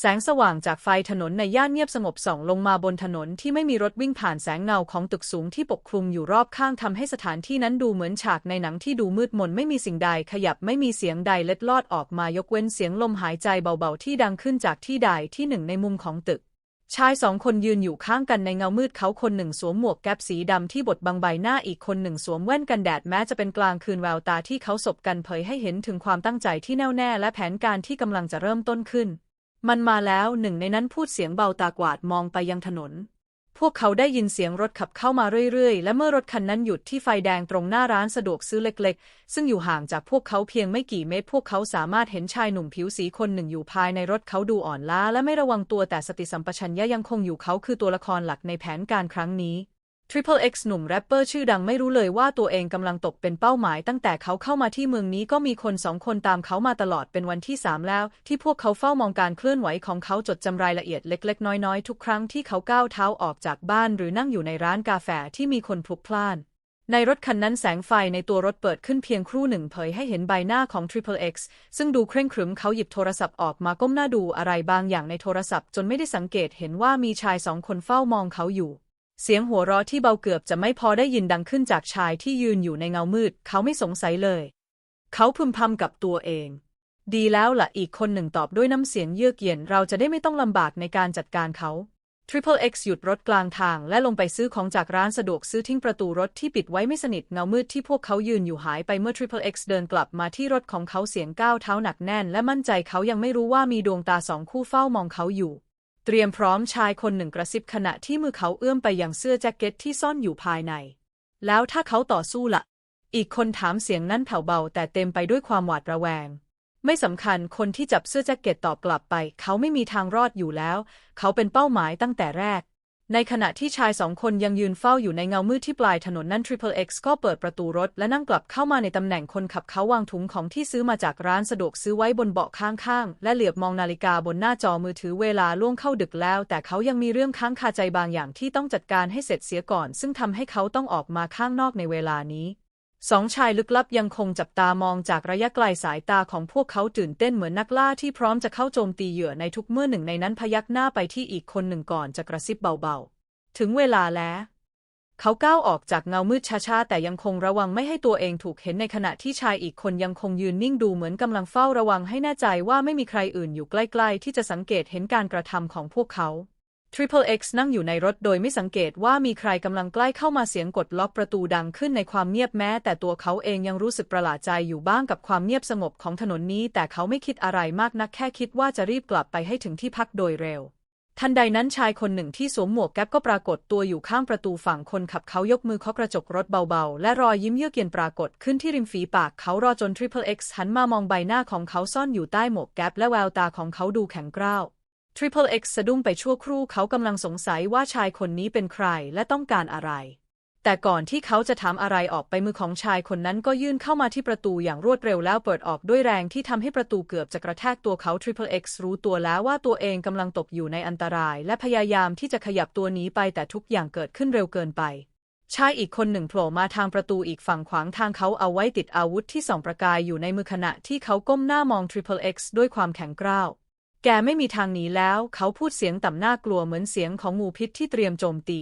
แสงสว่างจากไฟถนนในย่านเงียบสงบส่องลงมาบนถนนที่ไม่มีรถวิ่งผ่านแสงเงาของตึกสูงที่ปกคลุมอยู่รอบข้างทำให้สถานที่นั้นดูเหมือนฉากในหนังที่ดูมืดมนไม่มีสิ่งใดขยับไม่มีเสียงใดเล็ดลอดออกมายกเว้นเสียงลมหายใจเบาๆที่ดังขึ้นจากที่ใดที่หนึ่งในมุมของตึก ชายสองคนยืนอยู่ข้างกันในเงามืดเขาคนหนึ่งสวมหมวกแก๊ปสีดำที่บดบังใบหน้าอีกคนหนึ่งสวมแว่นกันแดดแม้จะเป็นกลางคืนแววตาที่เขาสบกันเผยให้เห็นถึงความตั้งใจที่แน่วแน่และแผนการที่กำลังจะเริ่มต้นขึ้น มันมาแล้วหนึ่งในนั้นพูดเสียงเบาตากวาดมองไปยังถนน พวกเขาได้ยินเสียงรถขับเข้ามาเรื่อยๆ และเมื่อรถคันนั้นหยุดที่ไฟแดงตรงหน้าร้านสะดวกซื้อเล็กๆ ซึ่งอยู่ห่างจากพวกเขาเพียงไม่กี่เมตร พวกเขาสามารถเห็นชายหนุ่มผิวสีคนหนึ่งอยู่ภายในรถเขาดูอ่อนล้าและไม่ระวังตัวแต่สติสัมปชัญญะยังคงอยู่เขาคือตัวละครหลักในแผนการครั้งนี้ Triple X หนุ่มแรปเปอร์ชื่อดังไม่รู้เลยว่าตัวเองกำลังตกเป็นเป้าหมายตั้งแต่เขาเข้ามาที่เมืองนี้ก็มีคนสองคนตามเขามาตลอดเป็นวันที่สามแล้ว ที่พวกเขาเฝ้ามองการเคลื่อนไหวของเขาจดจำรายละเอียดเล็ก ๆ น้อยๆ ทุกครั้งที่เขาก้าวเท้าออกจากบ้านหรือนั่งอยู่ในร้านกาแฟที่มีคนพลุกพล่าน ในรถคันนั้นแสงไฟในตัวรถเปิดขึ้นเพียงครู่หนึ่งเผยให้เห็นใบหน้าของ Triple X ซึ่งดูเคร่งครึมเขาหยิบโทรศัพท์ออกมาก้มหน้าดูอะไรบางอย่างในโทรศัพท์ จนไม่ได้สังเกตเห็นว่ามีชายสองคนเฝ้ามองเขาอยู่ เสียงหัวเราะที่เบาเกือบจะไม่พอได้ยินดังขึ้นจากชายที่ยืนอยู่ในเงามืด เขาไม่สงสัยเลย เขาพึมพำกับตัวเอง ดีแล้วล่ะอีกคนหนึ่งตอบด้วยน้ำเสียงเยือกเย็นเราจะได้ไม่ต้องลำบากในการจัดการเขา Triple X หยุดรถกลางทางและลงไปซื้อของจากร้านสะดวกซื้อทิ้งประตูรถที่ปิดไว้ไม่สนิทเงามืดที่พวกเขายืนอยู่หายไปเมื่อ Triple X เดินกลับมาที่รถของเขาเสียงก้าวเท้าหนักแน่น และมั่นใจเขายังไม่รู้ว่ามีดวงตาสองคู่เฝ้ามองเขาอยู่ เตรียมพร้อมชายคนหนึ่งกระซิบขณะที่มือเขาเอื้อมไปยังเสื้อแจ็คเก็ตที่ซ่อนอยู่ภายใน แล้วถ้าเขาต่อสู้ละ่ะ อีกคนถามเสียงนั้นแผ่วเบาแต่เต็มไปด้วยความหวาดระแวง ไม่สำคัญคนที่จับเสื้อแจ็คเก็ตตอบกลับไป เขาไม่มีทางรอดอยู่แล้ว เขาเป็นเป้าหมายตั้งแต่แรก ในขณะที่ชายสองคนยังยืนเฝ้าอยู่ในเงามืดที่ปลายถนนนั้น Triple X ก็เปิดประตูรถและนั่งกลับเข้ามาในตำแหน่งคนขับเขาวางถุงของที่ซื้อมาจากร้านสะดวกซื้อไว้บนเบาะข้างๆ และเหลือบมองนาฬิกาบนหน้าจอมือถือเวลาล่วงเข้าดึกแล้ว แต่เขายังมีเรื่องค้างคาใจบางอย่างที่ต้องจัดการให้เสร็จเสียก่อน ซึ่งทำให้เขาต้องออกมาข้างนอกในเวลานี้ สองชายลึกลับยังคงจับตามองจากระยะไกลสายตาของพวกเขาตื่นเต้นเหมือนนักล่าที่พร้อมจะเข้าโจมตีเหยื่อในทุกเมื่อหนึ่งในนั้นพยักหน้าไปที่อีกคนหนึ่งก่อนจะกระซิบเบาๆ ถึงเวลาแล้ว เขาก้าวออกจากเงามืดช้าๆ แต่ยังคงระวังไม่ให้ตัวเองถูกเห็นในขณะที่ชายอีกคนยังคงยืนนิ่งดูเหมือนกำลังเฝ้าระวังให้แน่ใจว่าไม่มีใครอื่นอยู่ใกล้ๆ ที่จะสังเกตเห็นการกระทำของพวกเขา Triple X นั่งอยู่ในรถโดยไม่สังเกตว่ามีใครกำลังใกล้เข้ามาเสียงกดล็อกประตูดังขึ้นในความเงียบแม้ แต่ตัวเขาเองยังรู้สึกประหลาดใจอยู่บ้างกับความเงียบสงบของถนนนี้ แต่เขาไม่คิดอะไรมากนักแค่คิดว่าจะรีบกลับไปให้ถึงที่พักโดยเร็ว ทันใดนั้นชายคนหนึ่งที่สวมหมวกแก๊ปก็ปรากฏตัวอยู่ข้างประตูฝั่งคนขับเขายกมือเคาะกระจกรถเบาๆ และรอยยิ้มเยือกเย็นปรากฏขึ้นที่ริมฝีปากเขารอจน Triple X หันมามองใบหน้าของเขาซ่อนอยู่ใต้หมวกแก๊ปและแววตาของเขาดูแข็งกร้าว Triple X สะดุ้งไปชั่วครู่เขากำลังสงสัยว่าชายคนนี้เป็นใครและต้องการอะไร แต่ก่อนที่เขาจะถามอะไรออกไปมือของชายคนนั้นก็ยื่นเข้ามาที่ประตูอย่างรวดเร็วแล้วเปิดออกด้วยแรงที่ทำให้ประตูเกือบจะกระแทกตัวเขา Triple X รู้ตัวแล้วว่าตัวเองกำลังตกอยู่ในอันตราย และพยายามที่จะขยับตัวหนีไปแต่ทุกอย่างเกิดขึ้นเร็วเกินไปชายอีกคนหนึ่งโผล่มาทางประตูอีกฝั่งขวางทางเขาเอาไว้ติดอาวุธที่ส่องประกายอยู่ในมือขณะที่เขาก้มหน้ามอง Triple X ด้วยความแข็งกร้าว แกไม่มีทางหนีแล้ว เขาพูดเสียงต่ำหน้ากลัวเหมือนเสียงของงูพิษที่เตรียมโจมตี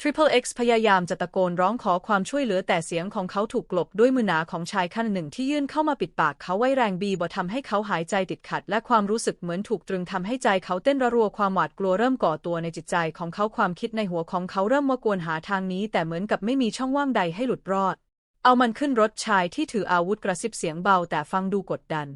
Triple X พยายามจะตะโกนร้องขอความช่วยเหลือแต่เสียงของเขาถูกกลบด้วยมือหนาของชายคนหนึ่งที่ยื่นเข้ามาปิดปากเขาไว้แรงบีบทำให้เขาหายใจติดขัด และความรู้สึกเหมือนถูกตรึงทำให้ใจเขาเต้นระรัวความหวาดกลัวเริ่มก่อตัวในจิตใจของเขาความคิดในหัวของเขาเริ่มว่ากวนหาทางนี้ แต่เหมือนกับไม่มีช่องว่างใดให้หลุดรอด เอามันขึ้นรถชายที่ถืออาวุธกระซิบเสียงเบาแต่ฟังดูกดดัน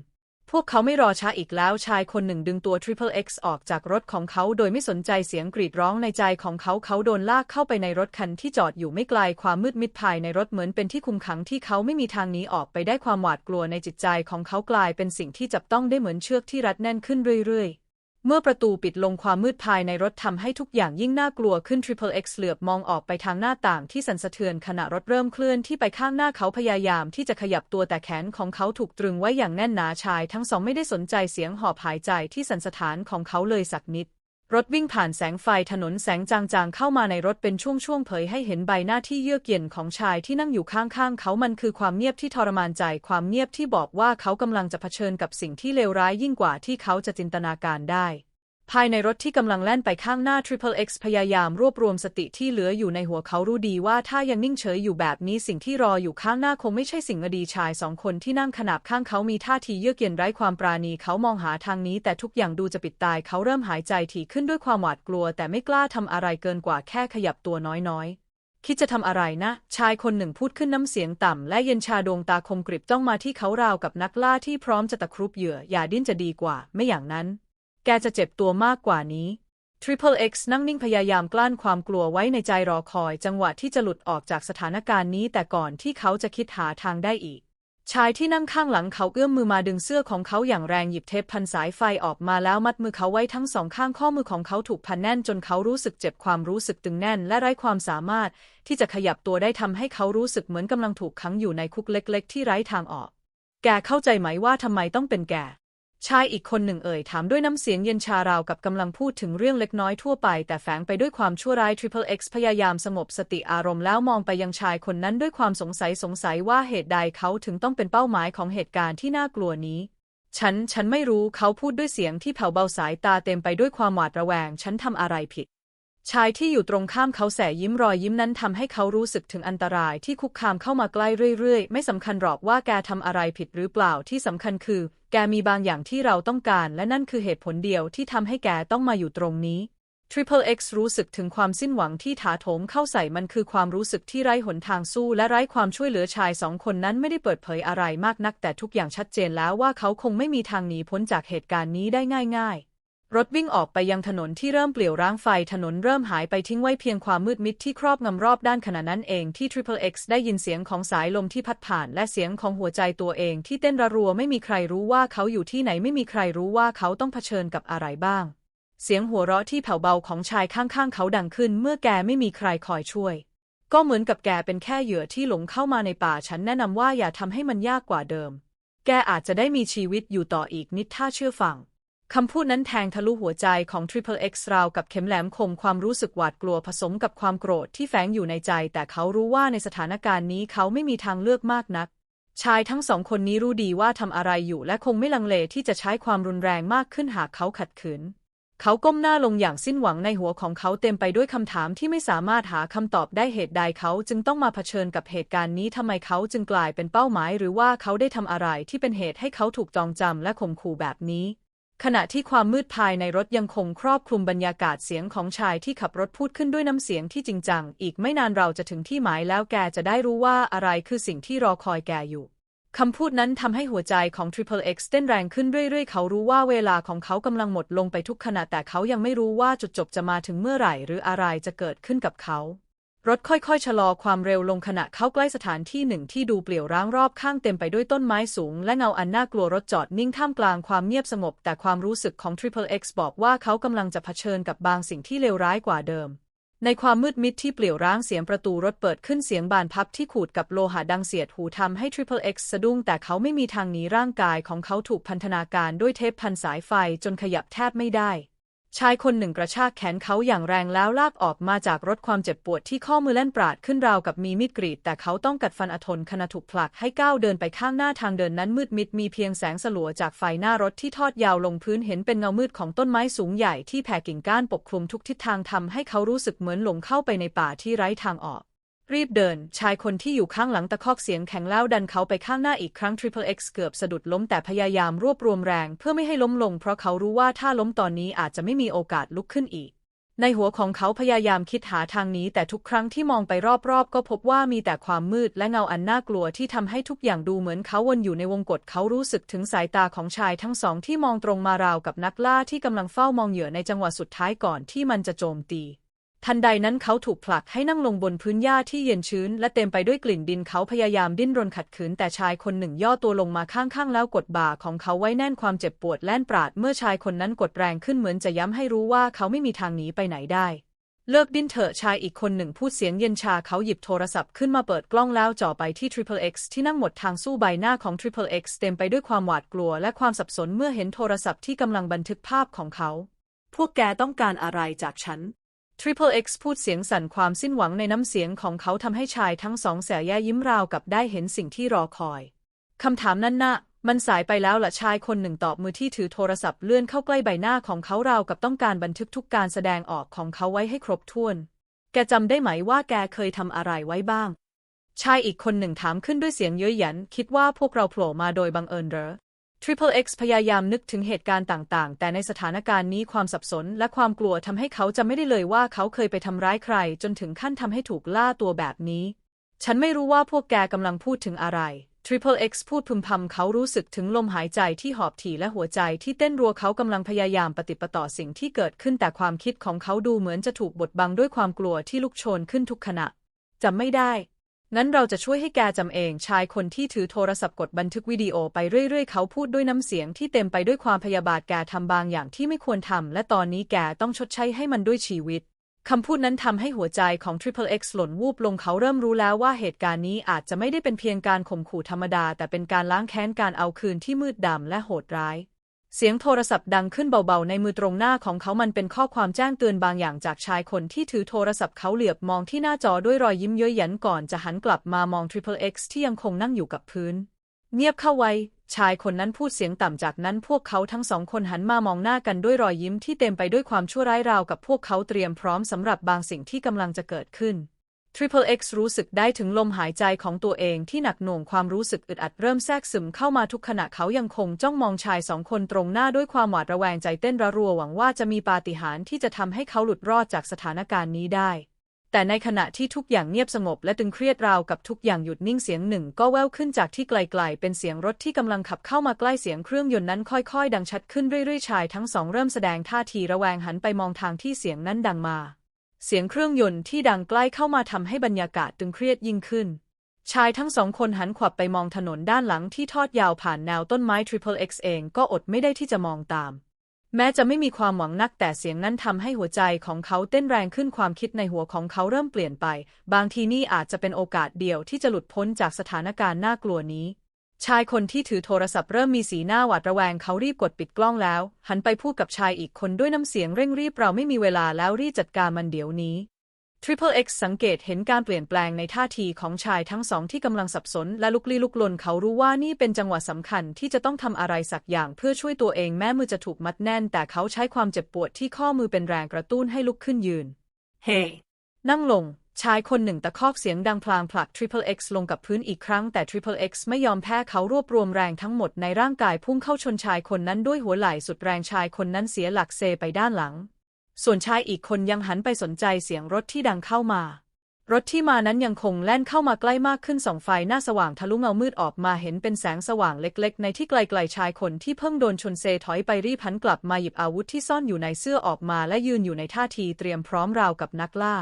พวกเขาไม่รอช้าอีกแล้วชายคนหนึ่งดึงตัว Triple X ออกจากรถของเขาโดยไม่สนใจเสียงกรีดร้องในใจของเขาเขาโดนลากเข้าไปในรถคันที่จอดอยู่ไม่ไกลความมืดมิดภายในรถเหมือนเป็นที่คุมขังที่เขาไม่มีทางหนีออกไปได้ความหวาดกลัวในจิตใจของเขากลายเป็นสิ่งที่จับต้องได้เหมือนเชือกที่รัดแน่นขึ้นเรื่อยๆ เมื่อประตูปิดลงความมืดภายในรถทำให้ทุกอย่างยิ่งน่ากลัวขึ้น Triple X เหลือบมองออกไปทางหน้าต่างที่สั่นสะเทือนขณะรถเริ่มเคลื่อนที่ไปข้างหน้าเขาพยายามที่จะขยับตัวแต่แขนของเขาถูกตรึงไว้อย่างแน่นหนาชาย ทั้งสองไม่ได้สนใจเสียงหอบหายใจที่สั่นสะท้านของเขาเลยสักนิด รถวิ่งผ่านแสงไฟถนนแสงจางๆ เข้ามาในรถเป็นช่วงๆ เผยให้เห็นใบหน้าที่เยือกเย็นของชายที่นั่งอยู่ข้างๆ เขามันคือความเงียบที่ทรมานใจ ความเงียบที่บอกว่าเขากำลังจะเผชิญกับสิ่งที่เลวร้ายยิ่งกว่าที่เขาจะจินตนาการได้ ภายในรถที่กำลังแล่นไปข้างหน้า Triple X พยายามรวบรวมสติที่เหลืออยู่ในหัวเขารู้ดีว่าถ้ายังนิ่งเฉยอยู่แบบนี้สิ่งที่รออยู่ข้างหน้าคงไม่ใช่สิ่งอดีชายสองคนที่นั่งขนาบข้างเขามีท่าทีเยือกเย็นไร้ความปราณีเขามองหาทางนี้ แต่ทุกอย่างดูจะปิดตายเขาเริ่มหายใจถี่ขึ้นด้วยความหวาดกลัว แต่ไม่กล้าทำอะไรเกินกว่าแค่ขยับตัวน้อยๆคิดจะทำอะไรนะ ชายคนหนึ่งพูดขึ้นน้ำเสียงต่ำ และเย็นชาดวงตาคมกริบจ้องมาที่เขาราวกับนักล่าที่พร้อมจะตะครุบเหยื่อ อย่าดิ้นจะดีกว่า ไม่อย่างนั้น แกจะเจ็บตัวมากกว่านี้ Triple X นั่งนิ่งพยายามกลั้นความกลัวไว้ในใจรอคอยจังหวะที่จะหลุดออกจากสถานการณ์นี้แต่ก่อนที่เขาจะคิดหาทางได้อีก ชายที่นั่งข้างหลังเขาเอื้อมมือมาดึงเสื้อของเขาอย่างแรงหยิบเทปพันสายไฟออกมาแล้วมัดมือเขาไว้ทั้งสองข้างข้อมือของเขาถูกพันแน่นจนเขารู้สึกเจ็บความรู้สึกตึงแน่นและไร้ความสามารถ ที่จะขยับตัวได้ทำให้เขารู้สึกเหมือนกำลังถูกขังอยู่ในคุกเล็ก ๆ ที่ไร้ทางออก แกเข้าใจไหมว่าทำไมต้องเป็นแก ชายอีกคนหนึ่งเอ่ยถามด้วยน้ำเสียงเย็นชาราวกับกำลังพูดถึงเรื่องเล็กน้อยทั่วไป แต่แฝงไปด้วยความชั่วร้าย Triple X พยายามสงบสติอารมณ์แล้วมองไปยังชายคนนั้นด้วยความสงสัยสงสัยว่าเหตุใดเขาถึงต้องเป็นเป้าหมายของเหตุการณ์ที่น่ากลัวนี้ ฉัน ฉันไม่รู้เขาพูดด้วยเสียงที่แผ่วเบาสายตาเต็มไปด้วยความหวาดระแวง ฉันทำอะไรผิด ชายที่อยู่ตรงข้ามเขาแสยิ้มรอยยิ้มนั้นทำให้เขารู้สึกถึงอันตรายที่คุกคามเข้ามาใกล้เรื่อยๆ ไม่สำคัญหรอกว่าแกทำอะไรผิดหรือเปล่าที่สำคัญคือ แกมีบางอย่างที่เราต้องการและนั่นคือเหตุผลเดียวที่ทำให้แกต้องมาอยู่ตรงนี้ Triple X รู้สึกถึงความสิ้นหวังที่ถาโถมเข้าใส่มันคือความรู้สึกที่ไร้หนทางสู้และไร้ความช่วยเหลือชายสองคนนั้นไม่ได้เปิดเผยอะไรมากนักแต่ทุกอย่างชัดเจนแล้วว่าเขาคงไม่มีทางหนีพ้นจากเหตุการณ์นี้ได้ง่าย ๆ รถวิ่งออกไปยังถนนที่เริ่มเปลี่ยวร้างไฟถนนเริ่มหายไปทิ้งไว้เพียงความมืดมิดที่ครอบงำรอบด้านขณะนั้นเองที่ Triple X ได้ยินเสียงของสายลมที่พัดผ่าน และเสียงของหัวใจตัวเองที่เต้นระรัวไม่มีใครรู้ว่าเขาอยู่ที่ไหนไม่มีใครรู้ว่าเขาต้องเผชิญกับอะไรบ้าง เสียงหัวเราะที่แผ่วเบาของชายข้างๆ เขาดังขึ้น เมื่อแกไม่มีใครคอยช่วย ก็เหมือนกับแกเป็นแค่เหยื่อที่หลงเข้ามาในป่าฉันแนะนำว่าอย่าทำให้มันยากกว่าเดิม แกอาจจะได้มีชีวิตอยู่ต่ออีกนิดถ้าเชื่อฟัง คำพูดนั้นแทงทะลุหัวใจของ Triple X ราวกับเข็มแหลมคมความรู้สึกหวาดกลัวผสมกับความโกรธที่แฝงอยู่ในใจ แต่เขารู้ว่าในสถานการณ์นี้เขาไม่มีทางเลือกมากนัก ชายทั้งสองคนนี้รู้ดีว่าทำอะไรอยู่และคงไม่ลังเลที่จะใช้ความรุนแรงมากขึ้นหากเขาขัดขืน เขาก้มหน้าลงอย่างสิ้นหวังในหัวของเขาเต็มไปด้วยคำถามที่ไม่สามารถหาคำตอบได้เหตุใดเขาจึงต้องมาเผชิญกับเหตุการณ์นี้ทำไมเขาจึงกลายเป็นเป้าหมาย หรือว่าเขาได้ทำอะไรที่เป็นเหตุให้เขาถูกจองจำและข่มขู่แบบนี้ ขณะที่ความมืดภายในรถยังคงครอบคลุมบรรยากาศเสียงของชายที่ขับรถพูดขึ้นด้วยน้ำเสียงที่จริงจัง อีกไม่นานเราจะถึงที่หมายแล้วแกจะได้รู้ว่าอะไรคือสิ่งที่รอคอยแกอยู่ คำพูดนั้นทำให้หัวใจของ Triple X เต้นแรงขึ้นเรื่อยๆ เขารู้ว่าเวลาของเขากำลังหมดลงไปทุกขณะแต่เขายังไม่รู้ว่าจุดจบจะมาถึงเมื่อไหร่ หรืออะไรจะเกิดขึ้นกับเขา รถค่อยๆ ชะลอความเร็วลงขณะเข้าใกล้สถานที่หนึ่งที่ดูเปลี่ยวร้างรอบข้างเต็มไปด้วยต้นไม้สูง และเงาอันน่ากลัวรถจอดนิ่งท่ามกลางความเงียบสงบ แต่ความรู้สึกของ Triple X บอกว่าเขากำลังจะเผชิญกับบางสิ่งที่เลวร้ายกว่าเดิม ในความมืดมิดที่เปลี่ยวร้างเสียงประตูรถเปิดขึ้นเสียงบานพับที่ขูดกับโลหะดังเสียดหูทำให้ Triple X สะดุ้งแต่เขาไม่มีทางหนีร่างกายของเขาถูกพันธนาการด้วยเทปพันสายไฟจนขยับแทบไม่ได้ ชายคนหนึ่งกระชากแขนเขาอย่างแรงแล้วลากออกมาจากรถความเจ็บปวดที่ข้อมือแล่นปราดขึ้นราวกับมีมีดกรีด แต่เขาต้องกัดฟันอทนขณะถูกผลักให้ก้าวเดินไปข้างหน้าทางเดินนั้นมืดมิดมีเพียงแสงสลัวจากไฟหน้ารถที่ทอดยาวลงพื้นเห็นเป็นเงามืดของต้นไม้สูงใหญ่ที่แผ่กิ่งก้านปกคลุมทุกทิศทางทำให้เขารู้สึกเหมือนหลงเข้าไปในป่าที่ไร้ทางออก รีบเดิน ชายคนที่อยู่ข้างหลังตะคอกเสียงแข็งแล้วดันเขาไปข้างหน้าอีกครั้ง Triple X เกือบสะดุดล้มแต่พยายามรวบรวมแรง เพื่อไม่ให้ล้มลง เพราะเขารู้ว่าถ้าล้มตอนนี้อาจจะไม่มีโอกาสลุกขึ้นอีก ในหัวของเขาพยายามคิดหาทางหนี้ แต่ทุกครั้งที่มองไปรอบๆ ก็พบว่ามีแต่ความมืดและเงาอันน่ากลัวที่ทำให้ทุกอย่างดูเหมือนเขาวนอยู่ในวงกฏเขารู้สึกถึงสายตาของชายทั้งสองที่มองตรงมาราวกับนักล่าที่กำลังเฝ้ามองเหยื่อในจังหวะสุดท้ายก่อนที่มันจะโจมตี ทันใดนั้นเขาถูกผลักให้นั่งลงบนพื้นหญ้าที่เย็นชื้น และเต็มไปด้วยกลิ่นดินเขาพยายามดิ้นรนขัดขืน แต่ชายคนหนึ่งย่อตัวลงมาข้างๆ แล้วกดบ่าของเขาไว้แน่นความเจ็บปวดแล่นปราด เมื่อชายคนนั้นกดแรงขึ้นเหมือนจะย้ำให้รู้ว่าเขาไม่มีทางหนีไปไหนได้ เลิกดิ้นเถอะชายอีกคนหนึ่งพูดเสียงเย็นชาเขาหยิบโทรศัพท์ขึ้นมาเปิดกล้องแล้วจ่อไปที่ Triple X ที่นั่งหมดทางสู้ใบหน้าของ Triple X เต็มไปด้วยความหวาดกลัว และความสับสนเมื่อเห็นโทรศัพท์ที่กำลังบันทึกภาพของเขา พวกแกต้องการอะไรจากฉัน Triple X พูดเสียงสั่นความสิ้นหวังในน้ำเสียงของเขาทำให้ชายทั้งสองแสแย่ยิ้มราวกับได้เห็นสิ่งที่รอคอย คำถามนั้นน่ะมันสายไปแล้วละชายคนหนึ่งตอบมือที่ถือโทรศัพท์เลื่อนเข้าใกล้ใบหน้าของเขาราวกับต้องการบันทึกทุกการแสดงออกของเขาไว้ให้ครบถ้วน แกจำได้ไหมว่าแกเคยทำอะไรไว้บ้าง ชายอีกคนหนึ่งถามขึ้นด้วยเสียงเย้ยหยัน คิดว่าพวกเราโผล่มาโดยบังเอิญเหรอ Triple X พยายามนึกถึงเหตุการณ์ต่างๆ แต่ในสถานการณ์นี้ความสับสนและความกลัวทำให้เขาจำไม่ได้เลยว่าเขาเคยไปทำร้ายใคร จนถึงขั้นทำให้ถูกล่าตัวแบบนี้ ฉันไม่รู้ว่าพวกแกกำลังพูดถึงอะไร Triple X พูดพึมพำเขารู้สึกถึงลมหายใจที่หอบถี่และหัวใจที่เต้นรัวเขากำลังพยายามปฏิปต่อสิ่งที่เกิดขึ้นแต่ความคิดของเขาดูเหมือนจะถูกบดบังด้วยความกลัวที่ลุกโชนขึ้นทุกขณะจำไม่ได้ งั้นเราจะช่วยให้แกจำเอง ชายคนที่ถือโทรศัพท์กดบันทึกวิดีโอไปเรื่อยๆ เขาพูดด้วยน้ำเสียงที่เต็มไปด้วยความพยาบาทแกทำบางอย่างที่ไม่ควรทำและตอนนี้แกต้องชดใช้ให้มันด้วยชีวิตคำพูดนั้นทำให้หัวใจของ Triple X หล่นวูบลงเขาเริ่มรู้แล้วว่าเหตุการณ์นี้อาจจะไม่ได้เป็นเพียงการข่มขู่ธรรมดา แต่เป็นการล้างแค้นการเอาคืนที่มืดดำและโหดร้าย เสียงโทรศัพท์ดังขึ้นเบาๆ ในมือตรงหน้าของเขามันเป็นข้อความแจ้งเตือนบางอย่างจากชายคนที่ถือโทรศัพท์เขาเหลือบมองที่หน้าจอด้วยรอยยิ้มเย้ยหยันก่อนจะหันกลับมามอง Triple X ที่ยังคงนั่งอยู่กับพื้น เงียบเข้าไว้ ชายคนนั้นพูดเสียงต่ำจากนั้นพวกเขาทั้งสองคนหันมามองหน้ากันด้วยรอยยิ้มที่เต็มไปด้วยความชั่วร้ายราวกับพวกเขาเตรียมพร้อมสำหรับบางสิ่งที่กำลังจะเกิดขึ้น Triple X รู้สึกได้ถึงลมหายใจของตัวเองที่หนักหน่วงความรู้สึกอึดอัดเริ่มแทรกซึมเข้ามาทุกขณะเขายังคงจ้องมองชายสองคนตรงหน้าด้วยความหวาดระแวงใจเต้นระรัวหวังว่าจะมีปาฏิหาริย์ที่จะทำให้เขาหลุดรอดจากสถานการณ์นี้ได้ แต่ในขณะที่ทุกอย่างเงียบสงบและตึงเครียดราวกับทุกอย่างหยุดนิ่งเสียงหนึ่ง ก็แว่วขึ้นจากที่ไกลๆ เป็นเสียงรถที่กำลังขับเข้ามาใกล้เสียงเครื่องยนต์นั้นค่อยๆ ดังชัดขึ้นเรื่อยๆชายทั้งสองเริ่มแสดงท่าทีระแวงหันไปมองทางที่เสียงนั้นดังมา เสียงเครื่องยนต์ที่ดังใกล้เข้ามาทำให้บรรยากาศตึงเครียดยิ่งขึ้น ชายทั้งสองคนหันขวับไปมองถนนด้านหลังที่ทอดยาวผ่านแนวต้นไม้ Triple X เองก็อดไม่ได้ที่จะมองตาม แม้จะไม่มีความหวังนักแต่เสียงนั้นทำให้หัวใจของเขาเต้นแรงขึ้นความคิดในหัวของเขาเริ่มเปลี่ยนไป บางทีนี่อาจจะเป็นโอกาสเดียวที่จะหลุดพ้นจากสถานการณ์น่ากลัวนี้ ชายคนที่ถือโทรศัพท์เริ่มมีสีหน้าหวาดระแวงเขารีบกดปิดกล้องแล้ว หันไปพูดกับชายอีกคนด้วยน้ำเสียงเร่งรีบเราไม่มีเวลาแล้วรีบจัดการมันเดี๋ยวนี้ Triple X สังเกตเห็นการเปลี่ยนแปลงในท่าทีของชายทั้งสองที่กำลังสับสน และลุกลี้ลุกลนเขารู้ว่านี่เป็นจังหวะสำคัญที่จะต้องทำอะไรสักอย่างเพื่อช่วยตัวเองแม้มือจะถูกมัดแน่น แต่เขาใช้ความเจ็บปวดที่ข้อมือเป็นแรงกระตุ้นให้ลุกขึ้นยืน เฮ้นั่งลง ชายคนหนึ่งตะคอกเสียงดังพลางผลัก Triple X ลงกับพื้นอีกครั้งแต่ Triple X ไม่ยอมแพ้เขารวบรวมแรงทั้งหมดในร่างกายพุ่งเข้าชนชายคนนั้นด้วยหัวไหล่สุดแรงชายคนนั้นเสียหลักเซไปด้านหลัง ส่วนชายอีกคนยังหันไปสนใจเสียงรถที่ดังเข้ามารถที่มานั้นยังคงแล่นเข้ามาใกล้มากขึ้นสองไฟหน้าสว่างทะลุเงามืดออกมาเห็นเป็นแสงสว่างเล็กๆ ในที่ไกลๆชายคนที่เพิ่งโดนชนเซถอยไปรีบหันกลับมาหยิบอาวุธที่ซ่อนอยู่ในเสื้อออกมาและยืนอยู่ในท่าทีเตรียมพร้อมราวกับนักล่า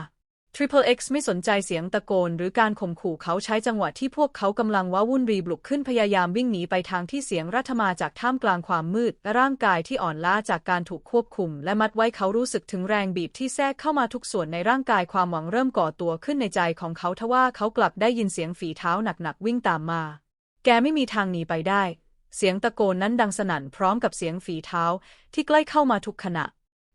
Triple X ไม่สนใจเสียงตะโกนหรือการข่มขู่เขาใช้จังหวะที่พวกเขากำลังว้าวุ่นรีบลุกขึ้นพยายามวิ่งหนีไปทางที่เสียงรัฐมาจากท่ามกลางความมืดและร่างกายที่อ่อนล้าจากการถูกควบคุม และมัดไว้เขารู้สึกถึงแรงบีบที่แทรกเข้ามาทุกส่วนในร่างกายความหวังเริ่มก่อตัวขึ้นในใจของเขาทว่าเขากลับได้ยินเสียงฝีเท้าหนักๆวิ่งตามมา แกไม่มีทางหนีไปได้ เสียงตะโกนนั้นดังสนั่นพร้อมกับเสียงฝีเท้าที่ใกล้เข้ามาทุกขณะ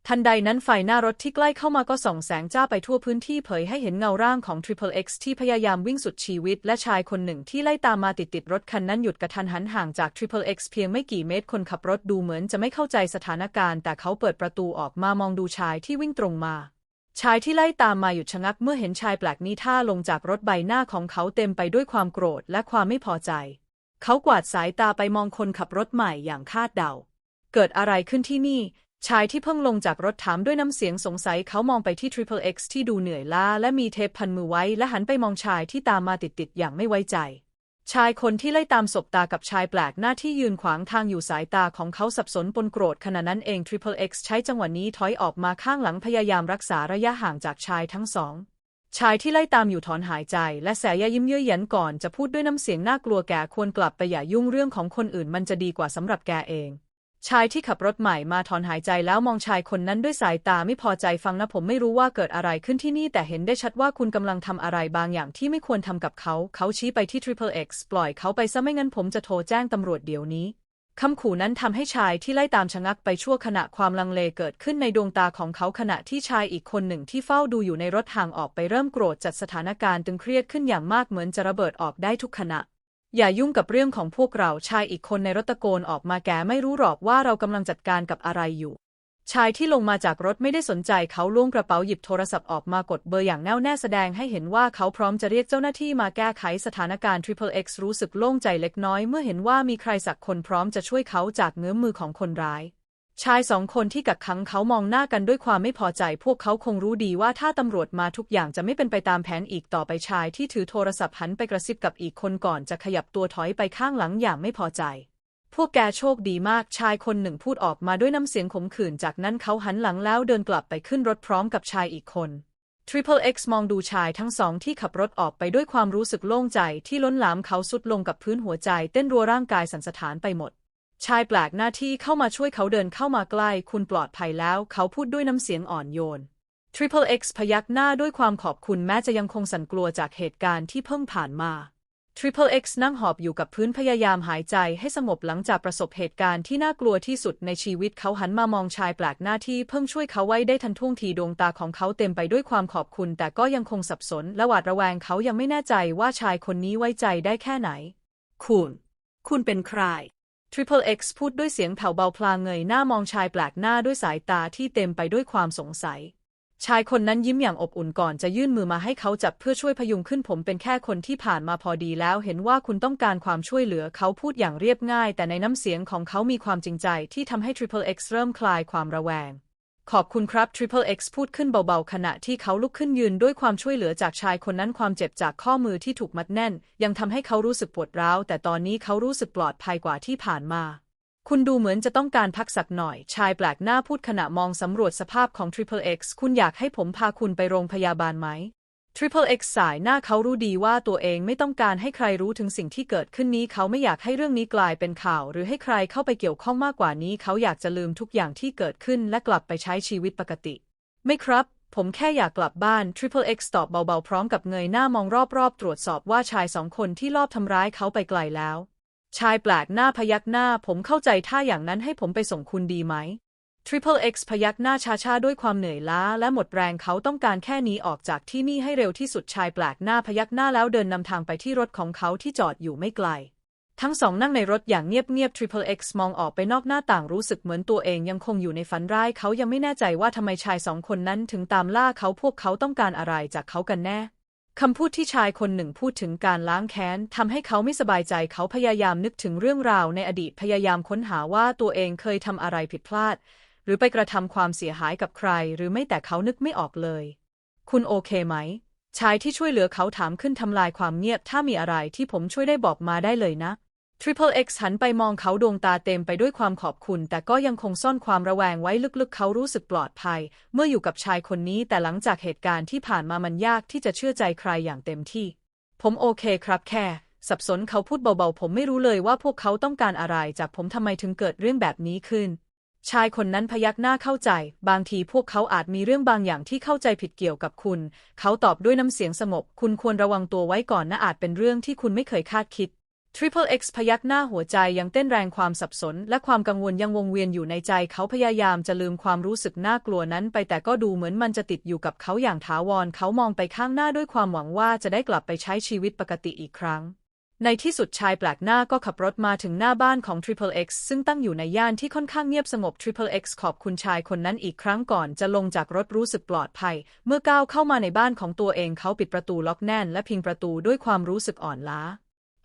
ทันใดนั้นไฟหน้ารถที่ใกล้เข้ามาก็ส่องแสงจ้าไปทั่วพื้นที่เผยให้เห็นเงาร่างของ Triple X ที่พยายามวิ่งสุดชีวิต และชายคนหนึ่งที่ไล่ตามมาติดติดรถคันนั้นหยุดกระทันหันห่างจาก Triple X เพียงไม่กี่เมตรคนขับรถดูเหมือนจะไม่เข้าใจสถานการณ์ แต่เขาเปิดประตูออกมามองดูชายที่วิ่งตรงมา ชายที่ไล่ตามมาหยุดชะงักเมื่อเห็นชายแปลกนี้ท่าลงจากรถใบหน้าของเขาเต็มไปด้วยความโกรธและความไม่พอใจ เขากวาดสายตาไปมองคนขับรถใหม่อย่างคาดเดาเกิดอะไรขึ้นที่นี่ ชายที่เพิ่งลงจากรถถามด้วยน้ำเสียงสงสัยเขามองไปที่ Triple X ที่ดูเหนื่อยล้าและมีเทปพันมือไว้และหันไปมองชายที่ตามมาติดๆอย่างไม่ไว้ใจ ชายคนที่ไล่ตามสบตากับชายแปลกหน้าที่ยืนขวางทางอยู่สายตาของเขาสับสนปนโกรธขณะนั้นเอง Triple X ใช้จังหวะนี้ถอยออกมาข้างหลังพยายามรักษาระยะห่างจากชายทั้งสองชายที่ไล่ตามอยู่ถอนหายใจ และแสยยิ้มเย้ยหยันก่อนจะพูดด้วยน้ำเสียงน่ากลัวแกควรกลับไปอย่ายุ่งเรื่องของคนอื่นมันจะดีกว่าสำหรับแกเอง ชายที่ขับรถใหม่มาถอนหายใจแล้วมองชายคนนั้นด้วยสายตาไม่พอใจฟังนะผมไม่รู้ว่าเกิดอะไรขึ้นที่นี่แต่เห็นได้ชัดว่าคุณกำลังทำอะไรบางอย่างที่ไม่ควรทำกับเขา เขาชี้ไปที่ Triple X ปล่อยเขาไปซะไม่งั้นผมจะโทรแจ้งตำรวจเดี๋ยวนี้คำขู่นั้นทำให้ชายที่ไล่ตามชะงักไปชั่วขณะความลังเลเกิดขึ้นในดวงตาของเขาขณะที่ชายอีกคนหนึ่งที่เฝ้าดูอยู่ในรถห่างออกไปเริ่มโกรธจัดสถานการณ์ตึงเครียดขึ้นอย่างมากเหมือนจะระเบิดออกได้ทุกขณะ อย่ายุ่งกับเรื่องของพวกเราชายอีกคนในรถตะโกนออกมาแกไม่รู้หรอกว่าเรากำลังจัดการกับอะไรอยู่ ชายที่ลงมาจากรถไม่ได้สนใจเขาล้วงกระเป๋าหยิบโทรศัพท์ออกมากดเบอร์อย่างแน่วแน่แสดงให้เห็นว่าเขาพร้อมจะเรียกเจ้าหน้าที่มาแก้ไขสถานการณ์ Triple X รู้สึกโล่งใจเล็กน้อยเมื่อเห็นว่ามีใครสักคนพร้อมจะช่วยเขาจากเงื้อมมือของคนร้าย ชายสองคนที่กักขังเขามองหน้ากันด้วยความไม่พอใจ พวกเขาคงรู้ดีว่าถ้าตำรวจมาทุกอย่างจะไม่เป็นไปตามแผนอีกต่อไปชายที่ถือโทรศัพท์หันไปกระซิบกับอีกคนก่อนจะขยับตัวถอยไปข้างหลังอย่างไม่พอใจ พวกแกโชคดีมากชายคนหนึ่งพูดออกมาด้วยน้ำเสียงขมขื่นจากนั้นเขาหันหลังแล้วเดินกลับไปขึ้นรถพร้อมกับชายอีกคน Triple X มองดูชายทั้งสองที่ขับรถออกไปด้วยความรู้สึกโล่งใจที่ล้นหลามเขาสุดลงกับพื้นหัวใจเต้นรัวร่างกายสั่นสะท้านไปหมด ชายแปลกหน้าที่เข้ามาช่วยเขาเดินเข้ามาใกล้ คุณปลอดภัยแล้ว เขาพูดด้วยน้ำเสียงอ่อนโยน Triple X พยักหน้าด้วยความขอบคุณแม้จะยังคงสั่นกลัวจากเหตุการณ์ที่เพิ่งผ่านมา Triple X นั่งหอบอยู่กับพื้นพยายามหายใจให้สงบหลังจากประสบเหตุการณ์ที่น่ากลัวที่สุดในชีวิตเขาหันมามองชายแปลกหน้าที่เพิ่งช่วยเขาไว้ได้ทันท่วงทีดวงตาของเขาเต็มไปด้วยความขอบคุณ แต่ก็ยังคงสับสนและหวาดระแวงเขายังไม่แน่ใจว่าชายคนนี้ไว้ใจได้แค่ไหน คุณ คุณเป็นใคร Triple X พูดด้วยเสียงแผ่วเบาพลางเงยหน้ามองชายแปลกหน้าด้วยสายตาที่เต็มไปด้วยความสงสัย ชายคนนั้นยิ้มอย่างอบอุ่นก่อนจะยื่นมือมาให้เขาจับเพื่อช่วยพยุงขึ้นผมเป็นแค่คนที่ผ่านมาพอดีแล้วเห็นว่าคุณต้องการความช่วยเหลือเขาพูดอย่างเรียบง่าย แต่ในน้ำเสียงของเขามีความจริงใจที่ทำให้ Triple X เริ่มคลายความระแวง ขอบคุณครับ Triple X พูดขึ้นเบาๆ ขณะที่เขาลุกขึ้นยืนด้วยความช่วยเหลือจากชายคนนั้นความเจ็บจากข้อมือที่ถูกมัดแน่น ยังทำให้เขารู้สึกปวดร้าว แต่ตอนนี้เขารู้สึกปลอดภัยกว่าที่ผ่านมา คุณดูเหมือนจะต้องการพักสักหน่อย ชายแปลกหน้าพูดขณะมองสำรวจสภาพของ Triple X คุณอยากให้ผมพาคุณไปโรงพยาบาลไหม Triple X สายหน้าเขารู้ดีว่าตัวเองไม่ต้องการให้ใครรู้ถึงสิ่งที่เกิดขึ้นนี้เขาไม่อยากให้เรื่องนี้กลายเป็นข่าว หรือให้ใครเข้าไปเกี่ยวข้องมากกว่านี้ เขาอยากจะลืมทุกอย่างที่เกิดขึ้นและกลับไปใช้ชีวิตปกติ ไม่ครับ ผมแค่อยากกลับบ้าน Triple X ตอบเบาๆ พร้อมกับเงยหน้ามองรอบๆ ตรวจสอบว่าชายสองคนที่ลอบทำร้ายเขาไปไกลแล้ว ชายแปลกหน้าพยักหน้า ผมเข้าใจถ้าอย่างนั้นให้ผมไปส่งคุณดีไหม Triple X พยักหน้าช้าๆ ด้วยความเหนื่อยล้า และหมดแรงเขาต้องการแค่นี้ออกจากที่นี่ให้เร็วที่สุดชายแปลกหน้าพยักหน้าแล้วเดินนำทางไปที่รถของเขาที่จอดอยู่ไม่ไกล ทั้งสองนั่งในรถอย่างเงียบๆ Triple X มองออกไปนอกหน้าต่างรู้สึกเหมือนตัวเองยังคงอยู่ในฝันร้ายเขายังไม่แน่ใจว่าทำไมชายสองคนนั้นถึงตามล่าเขาพวกเขาต้องการอะไรจากเขากันแน่คำพูดที่ชายคนหนึ่งพูดถึงการล้างแค้นทำให้เขาไม่สบายใจเขาพยายามนึกถึงเรื่องราวในอดีตพยายามค้นหาว่าตัวเองเคยทำอะไรผิดพลาด หรือไปกระทำความเสียหายกับใคร หรือไม่แต่เขานึกไม่ออกเลย คุณโอเคไหม ชายที่ช่วยเหลือเขาถามขึ้นทำลายความเงียบ ถ้ามีอะไรที่ผมช่วยได้บอกมาได้เลยนะ Triple X หันไปมองเขาดวงตาเต็มไปด้วยความขอบคุณ แต่ก็ยังคงซ่อนความระแวงไว้ลึกๆ เขารู้สึกปลอดภัย เมื่ออยู่กับชายคนนี้แต่หลังจากเหตุการณ์ที่ผ่านมามันยากที่จะเชื่อใจใครอย่างเต็มที่ ผมโอเคครับแค่ สับสนเขาพูดเบาๆ ผมไม่รู้เลยว่าพวกเขาต้องการอะไรจากผมทำไมถึงเกิดเรื่องแบบนี้ขึ้น ชายคนนั้นพยักหน้าเข้าใจ บางทีพวกเขาอาจมีเรื่องบางอย่างที่เข้าใจผิดเกี่ยวกับคุณ เขาตอบด้วยน้ำเสียงสงบ คุณควรระวังตัวไว้ก่อนนะอาจเป็นเรื่องที่คุณไม่เคยคาดคิด Triple X พยักหน้าหัวใจยังเต้นแรงความสับสน และความกังวลยังวงเวียนอยู่ในใจ เขาพยายามจะลืมความรู้สึกน่ากลัวนั้นไปแต่ก็ดูเหมือนมันจะติดอยู่กับเขาอย่างถาวร เขามองไปข้างหน้าด้วยความหวังว่าจะได้กลับไปใช้ชีวิตปกติอีกครั้ง ในที่สุดชายแปลกหน้าก็ขับรถมาถึงหน้าบ้านของ Triple X ซึ่งตั้งอยู่ในย่านที่ค่อนข้างเงียบสงบ Triple X ขอบคุณชายคนนั้นอีกครั้งก่อนจะลงจากรถรู้สึกปลอดภัย เมื่อก้าวเข้ามาในบ้านของตัวเองเขาปิดประตูล็อกแน่นและพิงประตูด้วยความรู้สึกอ่อนล้า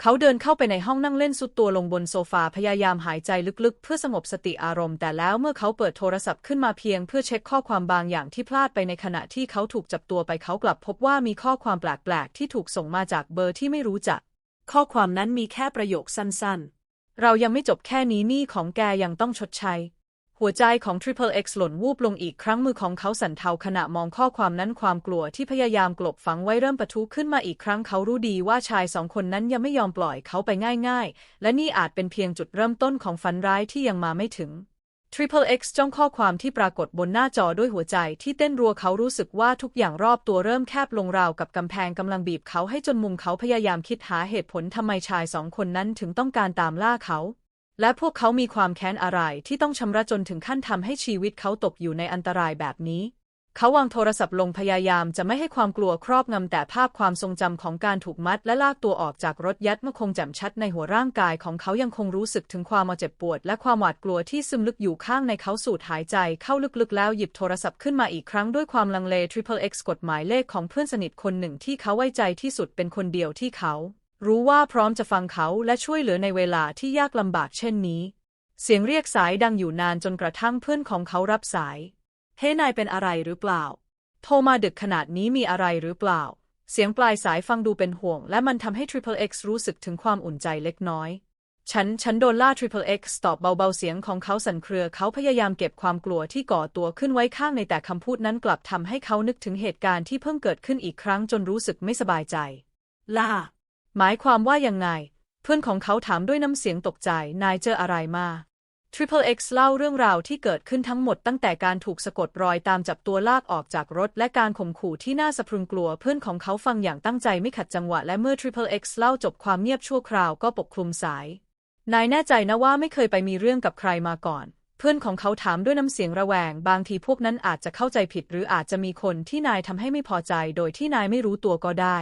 เขาเดินเข้าไปในห้องนั่งเล่นสุดตัวลงบนโซฟาพยายามหายใจลึกๆ เพื่อสงบสติอารมณ์ แต่แล้วเมื่อเขาเปิดโทรศัพท์ขึ้นมาเพียงเพื่อเช็คข้อความบางอย่างที่พลาดไปในขณะที่เขาถูกจับตัวไปเขากลับพบว่ามีข้อความแปลกๆที่ถูกส่งมาจากเบอร์ที่ไม่รู้จัก ข้อความนั้นมีแค่ประโยคสั้นๆ เรายังไม่จบแค่นี้หนี้ของแกยังต้องชดใช้ หัวใจของ Triple X หล่นวูบลงอีกครั้งมือของเขาสั่นเทาขณะมองข้อความนั้นความกลัวที่พยายามกลบฝังไว้เริ่มปะทุขึ้นมาอีกครั้งเขารู้ดีว่าชายสองคนนั้นยังไม่ยอมปล่อยเขาไปง่ายๆ และนี่อาจเป็นเพียงจุดเริ่มต้นของฝันร้ายที่ยังมาไม่ถึง Triple X จ้องข้อความที่ปรากฏบนหน้าจอด้วยหัวใจที่เต้นรัวเขารู้สึกว่าทุกอย่างรอบตัวเริ่มแคบลงราวกับกำแพงกำลังบีบเขาให้จนมุมเขาพยายามคิดหาเหตุผลทำไมชายสองคนนั้นถึงต้องการตามล่าเขา และพวกเขามีความแค้นอะไรที่ต้องชำระจนถึงขั้นทำให้ชีวิตเขาตกอยู่ในอันตรายแบบนี้ เขาวางโทรศัพท์ลงพยายามจะไม่ให้ความกลัวครอบงำแต่ภาพความทรงจำของการถูกมัดและลากตัวออกจากรถยัดมันคงแจ่มชัดในหัวร่างกายของเขายังคงรู้สึกถึงความเจ็บปวด และความหวาดกลัวที่ซึมลึกอยู่ข้างในเขาสูดหายใจเข้าลึกๆ แล้วหยิบโทรศัพท์ขึ้นมาอีกครั้งด้วยความลังเล Triple X กดหมายเลขของเพื่อนสนิทคนหนึ่งที่เขาไว้ใจที่สุดเป็นคนเดียวที่เขา รู้ว่าพร้อมจะฟังเขาและช่วยเหลือในเวลาที่ยากลำบากเช่นนี้ เสียงเรียกสายดังอยู่นานจนกระทั่งเพื่อนของเขารับสาย เฮ้นายเป็นอะไรหรือเปล่า โทรมาดึกขนาดนี้มีอะไรหรือเปล่า เสียงปลายสายฟังดูเป็นห่วง และมันทำให้ Triple X รู้สึกถึงความอุ่นใจเล็กน้อย ฉัน ฉันโดนล่า Triple X ตอบเบาๆเสียงของเขาสั่นเครือ เขาพยายามเก็บความกลัวที่ก่อตัวขึ้นไว้ข้างในแต่คำพูดนั้นกลับทำให้เขานึกถึงเหตุการณ์ที่เพิ่งเกิดขึ้นอีกครั้งจนรู้สึกไม่สบายใจ ล่า หมายความว่ายังไง เพื่อนของเขาถามด้วยน้ำเสียงตกใจ นายเจออะไรมา Triple X เล่าเรื่องราวที่เกิดขึ้นทั้งหมดตั้งแต่การถูกสะกดรอยตามจับตัวลากออกจากรถ และการข่มขู่ที่น่าสะพรึงกลัวเพื่อนของเขาฟังอย่างตั้งใจไม่ขัดจังหวะและเมื่อ Triple X เล่าจบความเงียบชั่วคราวก็ปกคลุมสาย นายแน่ใจนะว่าไม่เคยไปมีเรื่องกับใครมาก่อน เพื่อนของเขาถามด้วยน้ำเสียงระแวง บางทีพวกนั้นอาจจะเข้าใจผิด หรืออาจจะมีคนที่นายทำให้ไม่พอใจ โดยที่นายไม่รู้ตัวก็ได้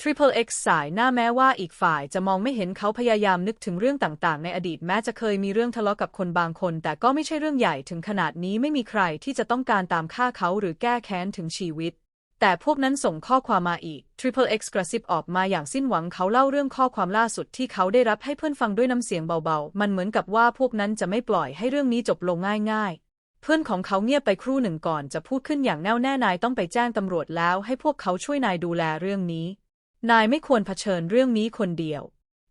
Triple X สายหน้าแม้ว่าอีกฝ่ายจะมองไม่เห็นเขาพยายามนึกถึงเรื่องต่างๆ ในอดีตแม้จะเคยมีเรื่องทะเลาะกับคนบางคน แต่ก็ไม่ใช่เรื่องใหญ่ถึงขนาดนี้ไม่มีใครที่จะต้องการตามฆ่าเขาหรือแก้แค้นถึงชีวิต แต่พวกนั้นส่งข้อความมาอีก Triple X กระซิบออกมาอย่างสิ้นหวังเขาเล่าเรื่องข้อความล่าสุดที่เขาได้รับให้เพื่อนฟังด้วยน้ำเสียงเบาๆ มันเหมือนกับว่าพวกนั้นจะไม่ปล่อยให้เรื่องนี้จบลงง่าย ๆเพื่อนของเขาเงียบไปครู่หนึ่งก่อนจะพูดขึ้นอย่างแน่วแน่นายต้องไปแจ้งตำรวจแล้วให้พวกเขาช่วยนายดูแลเรื่องนี้ นายไม่ควรเผชิญเรื่องนี้คนเดียว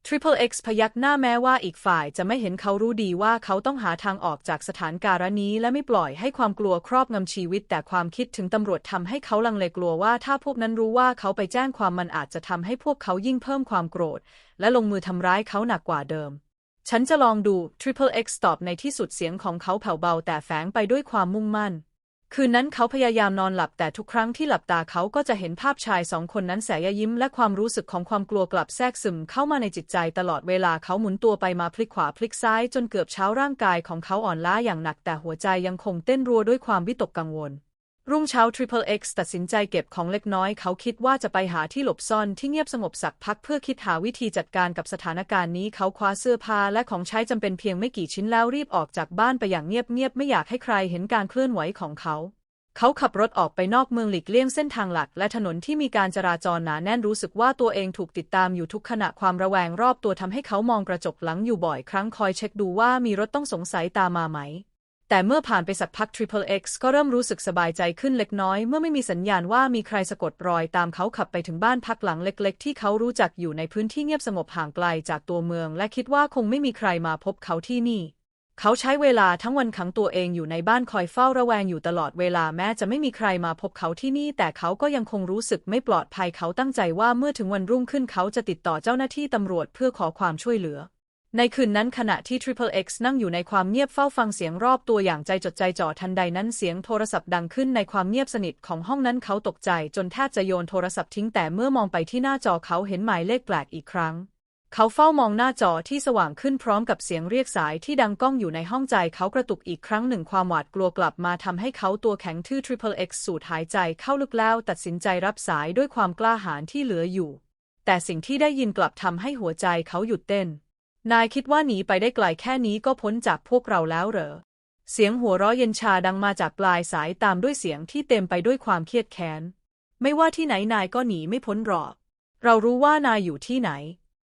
Triple X พยักหน้าแม้ว่าอีกฝ่ายจะไม่เห็นเขารู้ดีว่าเขาต้องหาทางออกจากสถานการณ์นี้และไม่ปล่อยให้ความกลัวครอบงำชีวิต แต่ความคิดถึงตำรวจทำให้เขาลังเลกลัวว่าถ้าพวกนั้นรู้ว่าเขาไปแจ้งความมันอาจจะทำให้พวกเขายิ่งเพิ่มความโกรธ และลงมือทำร้ายเขาหนักกว่าเดิม ฉันจะลองดู Triple X ตอบในที่สุดเสียงของเขาแผ่วเบาแต่แฝงไปด้วยความมุ่งมั่น คืนนั้นเขาพยายามนอนหลับแต่ทุกครั้งที่หลับตาเขาก็จะเห็นภาพชายสองคนนั้นแสยยิ้ม และความรู้สึกของความกลัวกลับแทรกซึมเข้ามาในจิตใจตลอดเวลาเขาหมุนตัวไปมาพลิกขวาพลิกซ้ายจนเกือบเช้าร่างกายของเขาอ่อนล้าอย่างหนักแต่หัวใจยังคงเต้นรัวด้วยความวิตกกังวล รุ่งเช้า Triple X ตัดสินใจเก็บของเล็กน้อย เขาคิดว่าจะไปหาที่หลบซ่อนที่เงียบสงบสักพักเพื่อคิดหาวิธีจัดการกับสถานการณ์นี้ เขาคว้าเสื้อผ้าและของใช้จำเป็นเพียงไม่กี่ชิ้นแล้วรีบออกจากบ้านไปอย่างเงียบๆ ไม่อยากให้ใครเห็นการเคลื่อนไหวของเขา เขาขับรถออกไปนอกเมืองหลีกเลี่ยงเส้นทางหลัก และถนนที่มีการจราจรหนาแน่นรู้สึกว่าตัวเองถูกติดตามอยู่ทุกขณะความระแวงรอบตัวทำให้เขามองกระจกหลังอยู่บ่อยครั้งคอยเช็คดูว่ามีรถต้องสงสัยตามมาไหม แต่เมื่อผ่านไปสักพัก Triple X ก็เริ่มรู้สึกสบายใจขึ้นเล็กน้อย เมื่อไม่มีสัญญาณว่ามีใครสะกดรอยตามเขาขับไปถึงบ้านพักหลังเล็ก ๆ ที่เขารู้จักอยู่ในพื้นที่เงียบสงบห่างไกลจากตัวเมือง และคิดว่าคงไม่มีใครมาพบเขาที่นี่ เขาใช้เวลาทั้งวันขังตัวเองอยู่ในบ้านคอยเฝ้าระแวงอยู่ตลอดเวลาแม้จะไม่มีใครมาพบเขาที่นี่ แต่เขาก็ยังคงรู้สึกไม่ปลอดภัยเขาตั้งใจว่าเมื่อถึงวันรุ่งขึ้นเขาจะติดต่อเจ้าหน้าที่ตำรวจเพื่อขอความช่วยเหลือ ในคืนนั้นขณะที่ Triple X นั่งอยู่ในความเงียบเฝ้าฟังเสียงรอบตัวอย่างใจจดใจจ่อทันใดนั้นเสียงโทรศัพท์ดังขึ้นในความเงียบสนิทของห้องนั้นเขาตกใจจนแทบจะโยนโทรศัพท์ทิ้งแต่เมื่อมองไปที่หน้าจอเขาเห็นหมายเลขแปลกอีกครั้ง เขาเฝ้ามองหน้าจอที่สว่างขึ้นพร้อมกับเสียงเรียกสายที่ดังก้องอยู่ในห้องใจเขากระตุกอีกครั้งหนึ่งความหวาดกลัวกลับมาทำให้เขาตัวแข็งทื่อ Triple X สูดหายใจเข้าลึกแล้วตัดสินใจรับสายด้วยความกล้าหาญที่เหลืออยู่ แต่สิ่งที่ได้ยินกลับทำให้หัวใจเขาหยุดเต้น นายคิดว่าหนีไปได้ไกลแค่นี้ก็พ้นจากพวกเราแล้วเหรอ เสียงหัวเราะเย็นชาดังมาจากปลายสายตามด้วยเสียงที่เต็มไปด้วยความเครียดแค้น ไม่ว่าที่ไหนนายก็หนีไม่พ้นหรอก เรารู้ว่านายอยู่ที่ไหน